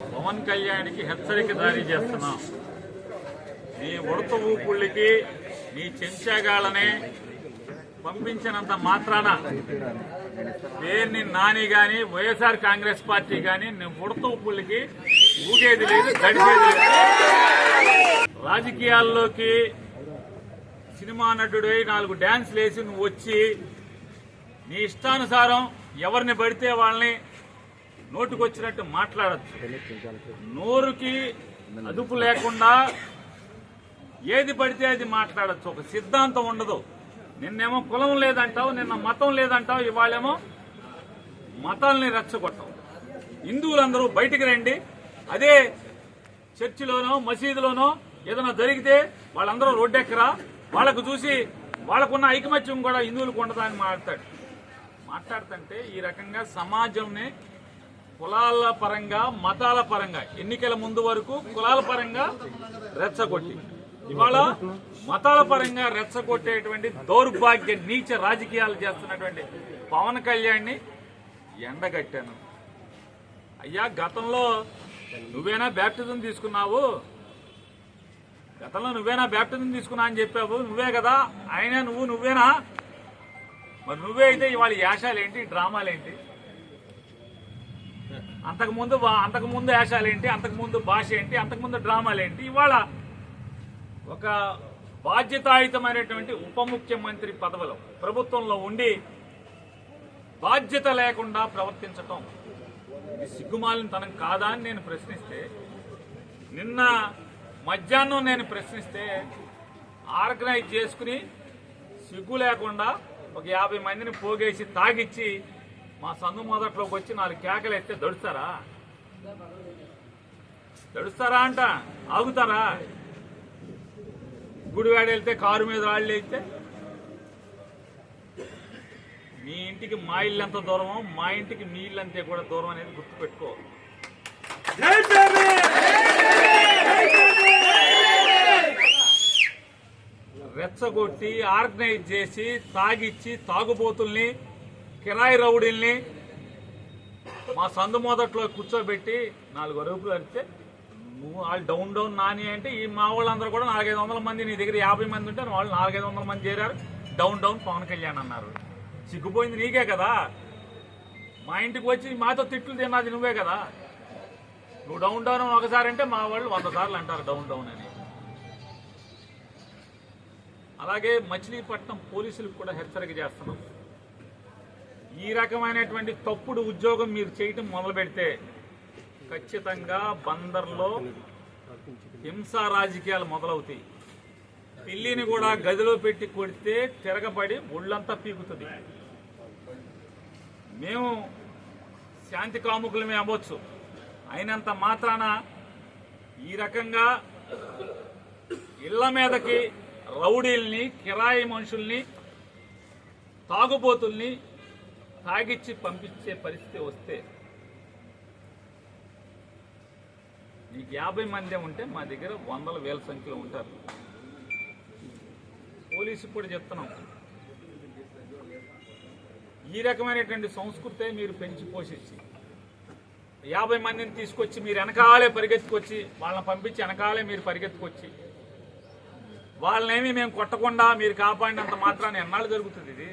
పవన్ కళ్యాణ్కి హెచ్చరిక జారీ చేస్తున్నాం. నీ ఉడత ఊపుళ్ళకి నీ చెంచాగాళ్ళని పంపించినంత మాత్రాన పేరుని నాని గాని వైఎస్ఆర్ కాంగ్రెస్ పార్టీ గాని నీ ఉడత ఊపుళ్ళకి ఊగేది లేదు గడిచేది లేదు. రాజకీయాల్లోకి సినిమా నటుడై నాలుగు డ్యాన్స్లు వేసి నువ్వు వచ్చి నీ ఇష్టానుసారం ఎవరిని పడితే వాళ్ళని నోటుకొచ్చినట్టు మాట్లాడచ్చు. నోరుకి అదుపు లేకుండా ఏది పడితే అది మాట్లాడచ్చు. ఒక సిద్ధాంతం ఉండదు. నిన్నేమో కులం లేదంటావు నిన్న మతం లేదంటావు ఇవాళేమో మతాల్ని రెచ్చగొట్టావు. హిందువులందరూ బయటికి రండి. అదే చర్చిలోనో మసీదులోనో ఏదైనా జరిగితే వాళ్ళందరూ రోడ్డెక్కరా? వాళ్ళకు చూసి వాళ్ళకున్న ఐకమత్యం కూడా హిందువులకు ఉండదా అని మాట్లాడతాడు మాట్లాడుతుంటే ఈ రకంగా సమాజంని కులాల పరంగా మతాల పరంగా ఎన్నికల ముందు వరకు కులాల పరంగా రెచ్చగొట్టి ఇవాళ మతాల పరంగా రెచ్చగొట్టేటువంటి దౌర్భాగ్య నీచ రాజకీయాలు చేస్తున్నటువంటి పవన్ కళ్యాణ్ని ఎండగట్టాను. అయ్యా గతంలో నువ్వేనా బ్యాప్టిజం తీసుకున్నావు? గతంలో నువ్వేనా బ్యాప్టిజం తీసుకున్నా అని చెప్పావు? నువ్వే కదా? ఆయన నువ్వు నువ్వేనా? మరి నువ్వే అయితే ఇవాళ యాషాలేంటి? డ్రామాలేంటి? అంతకుముందు అంతకుముందు అంతకుముందు యాషాలేంటి అంతకుముందు భాష ఏంటి అంతకుముందు డ్రామాలేంటి? ఇవాళ ఒక బాధ్యతాయుతమైనటువంటి ఉప ముఖ్యమంత్రి పదవిలో ప్రభుత్వంలో ఉండి బాధ్యత లేకుండా ప్రవర్తించటం ఇది సిగ్గుమాలిన తనం కాదా అని నేను ప్రశ్నిస్తే నిన్న మధ్యాహ్నం నేను ప్రశ్నిస్తే ఆర్గనైజ్ చేసుకుని సిగ్గు లేకుండా ఒక యాభై మందిని పోగేసి తాగిచ్చి మా సందు మొదట్లోకి వచ్చి నాలుగు కేకలు ఎత్తే దడుస్తారా? దడుస్తారా అంట? ఆగుతారా? గుడివాడ వెళ్తే కారు మీద రాళ్ళు వేస్తే? మీ ఇంటికి మా ఇల్లు ఎంత దూరమో మా ఇంటికి మీ ఇల్లు అంతే కూడా దూరం అనేది గుర్తుపెట్టుకో. రెచ్చగొట్టి ఆర్గనైజ్ చేసి తాగిచ్చి తాగుబోతుల్ని కిరాయి రౌడీల్ని మా సందు మొదట్లో కూర్చోబెట్టి నాలుగు అరుపులు అడిగితే నువ్వు వాళ్ళు డౌన్ డౌన్ నాని అంటే ఈ మా వాళ్ళందరూ కూడా నాలుగైదు వందల మంది నీ దగ్గర యాభై మంది ఉంటే వాళ్ళు నాలుగైదు వందల మంది చేరారు. డౌన్ డౌన్ పవన్ కళ్యాణ్ అన్నారు. సిగ్గుపోయింది నీకే కదా. మా ఇంటికి వచ్చి మాతో తిట్లు తిన్నది నువ్వే కదా. నువ్వు డౌన్ డౌన్ ఒకసారి అంటే మా వాళ్ళు వంద సార్లు అంటారు డౌన్ డౌన్ అని. అలాగే మచిలీపట్నం పోలీసులకు కూడా హెచ్చరిక చేస్తున్నాం. ఈ రకమైనటువంటి తప్పుడు ఉద్యోగం మీరు చేయటం మొదలు పెడితే ఖచ్చితంగా బందర్లో హింసా రాజకీయాలు మొదలవుతాయి. పిల్లిని కూడా గదిలో పెట్టి కొడితే తిరగబడి ఒళ్ళంతా పీకుతుంది. మేము శాంతి కాముకులమే అవ్వచ్చు. అయినంత మాత్రాన ఈ రకంగా ఇళ్ళ మీదకి రౌడీల్ని కిరాయి మనుషుల్ని తాగుబోతుల్ని తాగిచ్చి పంపించే పరిస్థితి వస్తే నీకు యాభై మంది ఉంటే మా దగ్గర వందల వేల సంఖ్యలో ఉంటారు. పోలీసు కూడా చెప్తున్నాం. ఈ రకమైనటువంటి సంస్కృతే మీరు పెంచి పోషించి యాభై మందిని తీసుకొచ్చి మీరు వెనకాలే పరిగెత్తుకొచ్చి వాళ్ళని పంపించి వెనకాలే మీరు పరిగెత్తుకొచ్చి వాళ్ళనేమి మేము కొట్టకుండా మీరు కాపాడినంత మాత్రాన్ని ఎన్నాళ్ళు జరుగుతుంది ఇది?